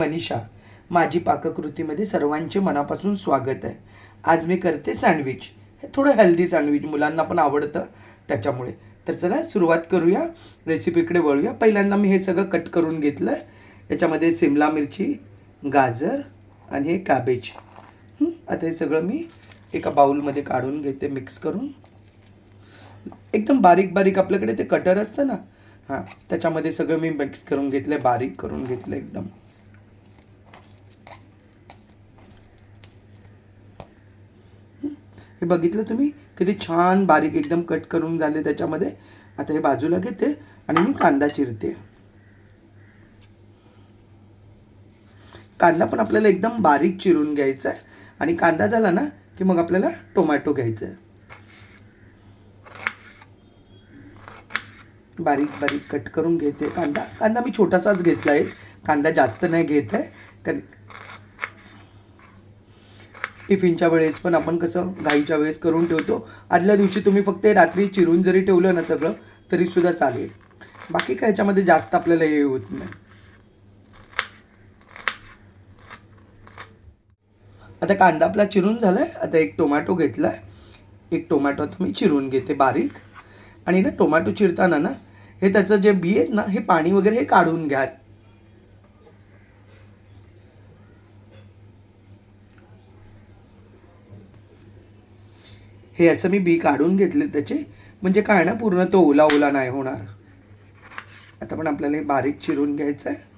मनीषा माझी पाककृतीमध्ये सर्वांचे मनापासून स्वागत आहे. आज मी करते सँडविच. हे थोडं हेल्दी सँडविच मुलांना पण आवडतं त्याच्यामुळे. तर चला सुरुवात करूया रेसिपीकडे वळूया. पहिल्यांदा मी हे सगळं कट करून घेतलं. आहे याच्यामध्ये सिमला मिरची गाजर आणि हे कॅबेज आता हे सगळं मी एका बाउलमध्ये काढून घेते मिक्स करून. एकदम बारीक बारीक आपल्याकडे ते कटर असतं ना? हां त्याच्यामध्ये सगळं मी मिक्स करून घेतलं आहे बारीक करून घेतलं एकदम. हे बघितलं तुम्ही? किती छान बारीक एकदम कट करून झाले त्याच्यामध्ये. आता हे बाजूला घेते आणि मी कांदा चिरते. कांदा पण आपल्याला एकदम बारीक चिरून घ्यायचा आहे आणि कांदा झाला ना की मग आपल्याला टोमॅटो घ्यायचा आहे बारीक बारीक कट करून घेते कांदा. कांदा मी छोटासाच घेतला आहे कांदा जास्त नाही घेत आहे कारण टिफिनच्या वेळेस पण आपण कसं घाईच्या वेळेस करून ठेवतो. आदल्या दिवशी तुम्ही फक्त रात्री चिरून जरी ठेवलं ना सगळं तरीसुद्धा चालेल. बाकी काय याच्यामध्ये जास्त आपल्याला हे होत नाही. आता कांदा आपला चिरून झाला आहे आता एक टोमॅटो घेतला आहे एक टोमॅटो आता मी चिरून घेते बारीक. आणि ना टोमॅटो चिरताना ना हे त्याचं जे बी आहेत ना हे पाणी वगैरे हे काढून घ्या. हे असं मी बी काढून घेतले त्याचे. म्हणजे काय ना पूर्ण तो ओला ओला नाही होणार. आता पण आपल्याला हे बारीक चिरून घ्यायचं आहे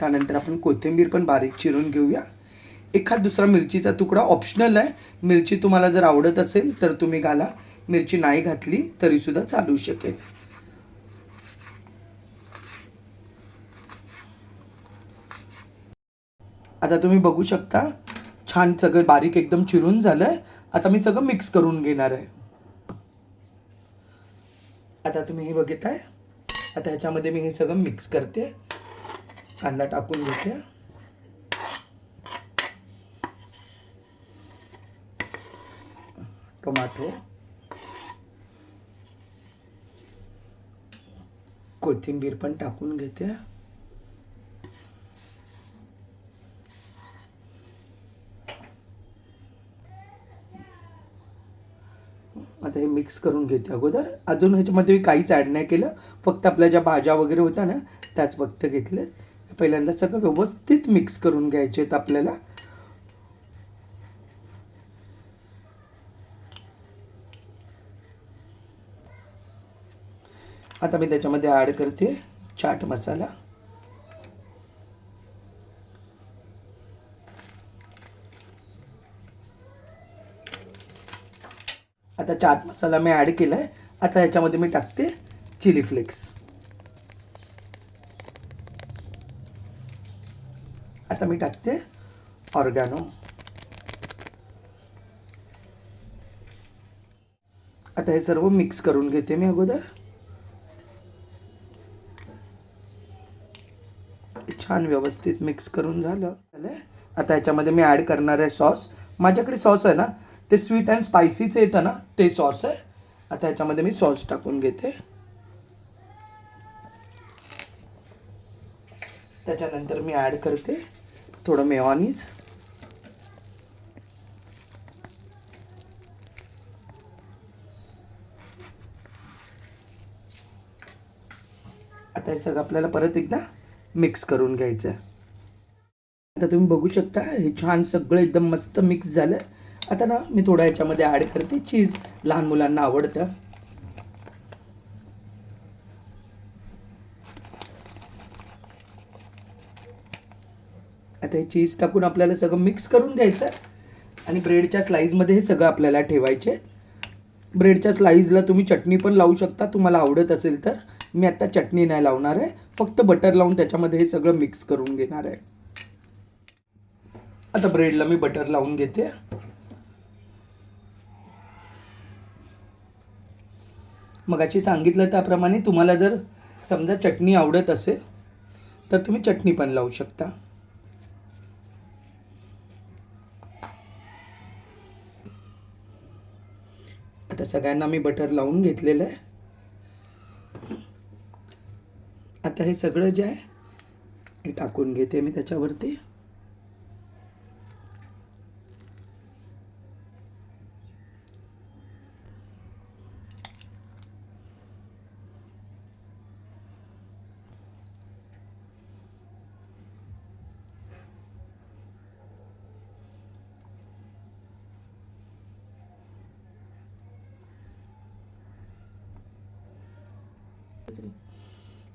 त्यानंतर आपण कोथिंबीर पण बारीक चिरून घेऊया. एखाद दुसरा मिरचीचा तुकडा ऑप्शनल आहे. मिरची तुम्हाला जर आवडत असेल तर तुम्ही घाला. मिरची नाही घातली तरीसुद्धा चालू शकेल. आता तुम्ही बघू शकता छान सगळं बारीक एकदम चिरून झालं आहे आता मी सगळं मिक्स करून घेणार आहे. आता तुम्ही हे बघताय आता ह्याच्यामध्ये मी हे सगळं मिक्स करते. कांदा टाकून घेते. टोमॅटो. कोथिंबीर पण टाकून घेते आता हे मिक्स करून घेते. अगोदर अजून ह्याच्यामध्ये मी काहीच ॲड नाही केलं. फक्त आपल्या ज्या भाज्या वगैरे होत्या ना त्याच फक्त घेतले पहिल्यांदा सगळं व्यवस्थित मिक्स करून घ्यायचे आहेत आपल्याला. आता मी त्याच्यामध्ये ॲड करते चाट मसाला. आता चाट मसाला मी ॲड केला आहे आता ह्याच्यामध्ये मी टाकते चिली फ्लेक्स आता मी टाकते ऑर्गॅनो आता हे सर्व मिक्स करून घेते मी अगोदर. छान व्यवस्थित मिक्स करून झालं. आता ह्याच्यामध्ये मी ॲड करणार आहे सॉस माझ्याकडे सॉस आहे ना ते स्वीट अँड स्पायसीचं येतं ना ते सॉस आहे. आता ह्याच्यामध्ये मी सॉस टाकून घेते. त्याच्यानंतर मी ॲड करते थोडं मेवानीच आता हे सगळं आपल्याला परत एकदा मिक्स करून घ्यायचं आहे आता तुम्ही बघू शकता हे छान सगळं एकदम मस्त मिक्स झालं. आता ना मी थोडं याच्यामध्ये ॲड करते. चीज लहान मुलांना आवडतं. आता हे चीज टाकून आपल्याला सगळं मिक्स करून घ्यायचं आणि ब्रेडच्या स्लाईजमध्ये हे सगळं आपल्याला ठेवायचे. ब्रेडच्या स्लाईजला तुम्ही चटणी पण लावू शकता. तुम्हाला आवडत असेल तर. मी आता चटणी नाही लावणार आहे. फक्त बटर लावून त्याच्यामध्ये हे सगळं मिक्स करून घेणार आहे. आता ब्रेडला मी बटर लावून घेते. मगाशी सांगितलं त्याप्रमाणे तुम्हाला जर समजा चटणी आवडत असेल तर तुम्ही चटणी पण लावू शकता. आता सगळ्यांना मी बटर लावून घेतलेलं आहे. आता हे सगळं जे आहे हे टाकून घेते मी त्याच्यावरती.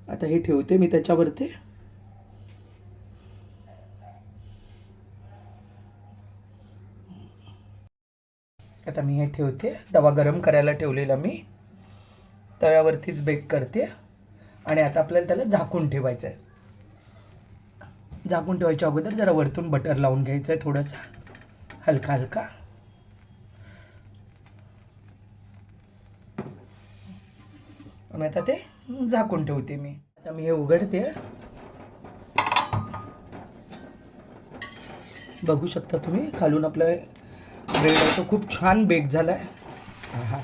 आता हे ठेवते मी त्याच्यावरती. आता मी हे ठेवते. तवा गरम करायला ठेवलेला मी. तव्यावरतीच बेक करते. आणि आता आपल्याला त्याला झाकून ठेवायचं आहे. झाकून ठेवायच्या अगोदर जरा वरतून बटर लावून घ्यायचं आहे थोडंसं. हलका हलका. आणि आता ते झाकून ठेवते मी. आता मी हे उघडते. बघू शकता तुम्ही खालून आपलं ब्रेड आहे तो खूप छान बेक झाला आहे. हा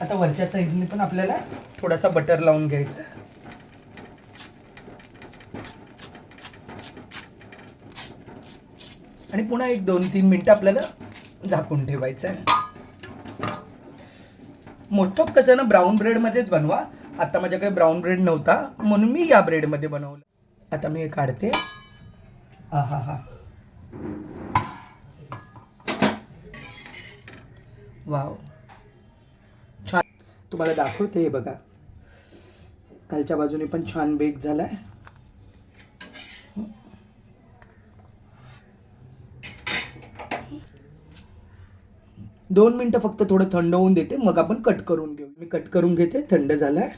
आता वरच्या साईजने पण आपल्याला थोडासा बटर लावून घ्यायचा. आणि पुन्हा एक दोन तीन मिनटं आपल्याला झाकून ठेवायचं आहे मोस्ट ऑफ कसं ना ब्राऊन ब्रेडमध्येच बनवा. आता माझ्याकडे ब्राऊन ब्रेड नव्हता म्हणून मी या ब्रेडमध्ये बनवलं. आता मी हे काढते. हा हा हा वाव छान. तुम्हाला दाखवते हे बघा. खालच्या बाजूने पण छान बेक झालाय. दोन मिनटं फक्त थोडं थंड होऊन देते मग आपण कट करून घेऊ. मी कट करून घेते थंड झालाय.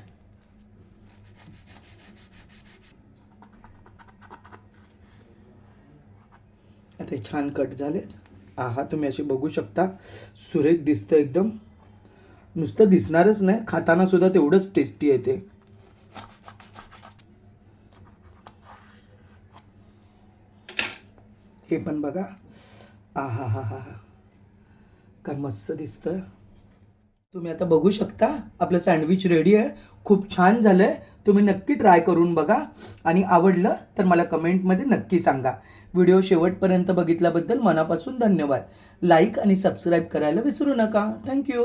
आता छान कट झाले आहा तुम्ही असे बघू शकता. सुरेख दिसतं एकदम. नुसतं दिसणारच नाही खाताना सुद्धा तेवढंच टेस्टी येते हे पण बघा. आहा हा हा हा काय मस्त दिसतं. तुम्ही आता बघू शकता आपलं सँडविच रेडी आहे. खूप छान झालं आहे तुम्ही नक्की ट्राय करून बघा. आणि आवडलं तर मला कमेंटमध्ये नक्की सांगा. व्हिडिओ शेवटपर्यंत बघितल्याबद्दल मनापासून धन्यवाद. लाईक आणि सबस्क्राईब करायला विसरू नका. थँक्यू